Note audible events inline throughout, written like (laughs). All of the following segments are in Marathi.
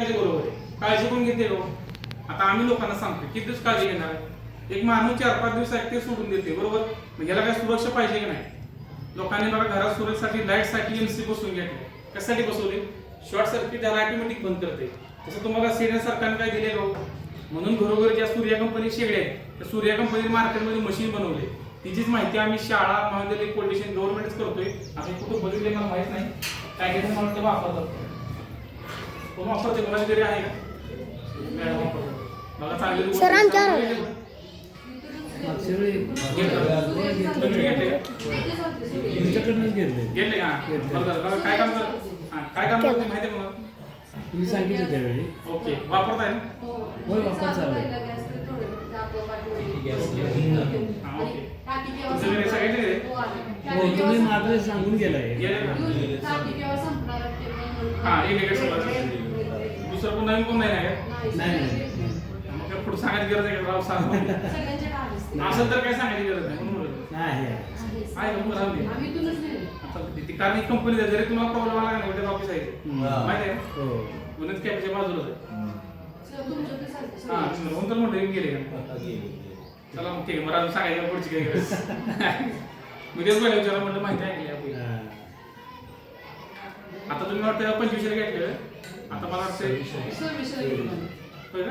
काळजी बरोबर आहे. काळजी पण घेते हो. आता आम्ही लोकांना सांगतो किती दिवस काळजी घेणार? एक माणूस चार पाच दिवस आहे ते सोडून देते बरोबर? मग याला काय सुरक्षा पाहिजे की नाही? लोकांनी बघा घरात सुरक्षेसाठी लाइटसाठी एमसी बसून घेतले. कशासाठी बसवली? शॉर्ट सर्किट त्याला ऑटोमॅटिक बंद करते. तसं तुम्हाला सेना सरकारने काय दिले हो? म्हणून घरोघरी ज्या सूर्या कंपनी शेगड्या आहेत त्या सूर्या कंपनी मार्केटमध्ये मशीन बनवले. तिचीच माहिती आम्ही शाळा महाविद्यालय पोलिटिशियन गव्हर्नमेंटच करतोय. आम्ही कुठं बघितले मला माहीत नाही. काय काय मला ते वापरतात. कोण वापरते कोणाची तरी आहे का मॅडम वापरतात बघा चांगली सर, आमच्यावर घेतलं. तुम्ही घेतले का? तुमच्याकडनंच घेतले गेले का बरं झालं. बघा काय काम कर हा, काय काम करते माहिती आहे का मला तुम्ही सांगितलं त्यावेळी ओके वापरताय ना होय, वापर चालू आहे. हा, ओके. तुमचं घरी सगळ्यांचे घरी? हो तुम्ही मात्र सांगून गेलाय. हा दुसरं कोण नवीन कोण नाही? नाही नाही. मग काय पुढे सांगायची गरज आहे का? राव सांग. असं तर काय सांगायची गरज नाही? म्हणून म्हणलं. नाही आहे. कारण कंपनी जरी तुम्हाला प्रॉब्लेम आला नाही त्याचं ऑफिस आहे. माहिती आहे? हो. गुन्हेच कॅपच्या बाजूलाच आहे. हा म्हणून तर म्हणतो गेले का? चला मग ठीक आहे मला सांगायचं पुढची काही गरज. (laughs) मी तेच पहिला विचारा म्हटलं माहिती आहे? हा. आता तुम्ही वाटतं पंचवीसला घेतलं. आता मला वाटतं होय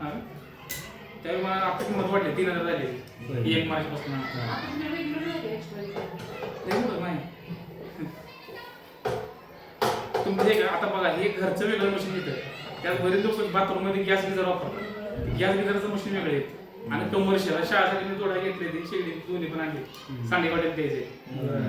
हा. त्यावेळी मला आता किंमत वाढली तीन हजार झाली. एक मार्च पासून नाही तुम्ही हे का आता बघा हे घरचं वेगळं मशीन येतं त्यात बरेच लोक बाथरूममध्ये गॅस गिझर वापरतात. गॅस गिझरचं मशीन वेगळं येतं आणि कमर्शियल शाळेसाठी मी थोडा घेतले ते शेगडी दोन्ही पण आणली. सांडेवाड्यात द्यायचे.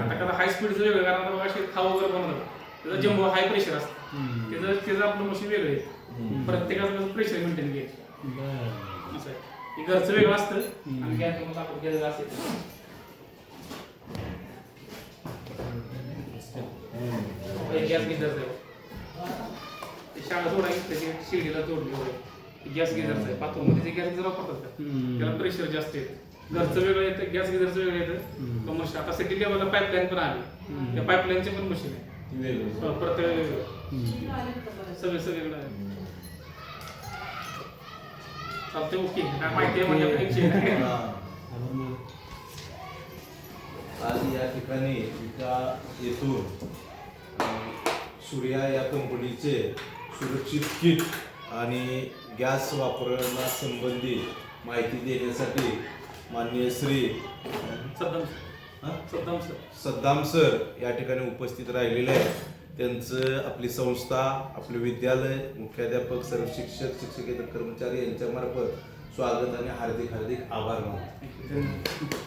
आता कसं हाय स्पीडचं वेगळं कारण बघा असे खाऊ वगैरे बनवतात त्याचं जम्बो हाय प्रेशर असतं. त्याचं त्याचं आपलं मशीन वेगळं आहे. प्रत्येकाचं कसं प्रेशर मेंटेन घ्यायचं. असं आहे. घरचं वेगळं असतं. आणि गॅस तुम्हाला आपण केलेलं असेल गॅस ते शाळा थोडा त्याची शिडीला जोडली वगैरे. गॅस गिझरचं आहे बाथरूममध्ये जे गॅस गिझर वापरतात. त्याला प्रेशर जास्त येतं. घरचं वेगळं येतं गॅस गिझरचं वेगळं येतं. कमर्शियल आता सिटी लेवलला पाईपलाईन पण आली. त्या पाईपलाईनचे पण मशीन आहे. प्रत्येक. सगळे सगळीकडे आहे. चालते ओके. काय माहिती आहे म्हणजे आज या ठिकाणी एका येथून सूर्या या कंपनीचे सुरक्षित किट आणि गॅस वापरण्यासंबंधी माहिती देण्यासाठी माननीय श्री सद्दाम सद्दाम सर. सद्दाम सर या ठिकाणी उपस्थित राहिलेले आहेत. त्यांचं आपली संस्था आपले विद्यालय मुख्याध्यापक सर्व शिक्षक शिक्षकेतर कर्मचारी यांच्यामार्फत स्वागत आणि हार्दिक हार्दिक आभार मानतो.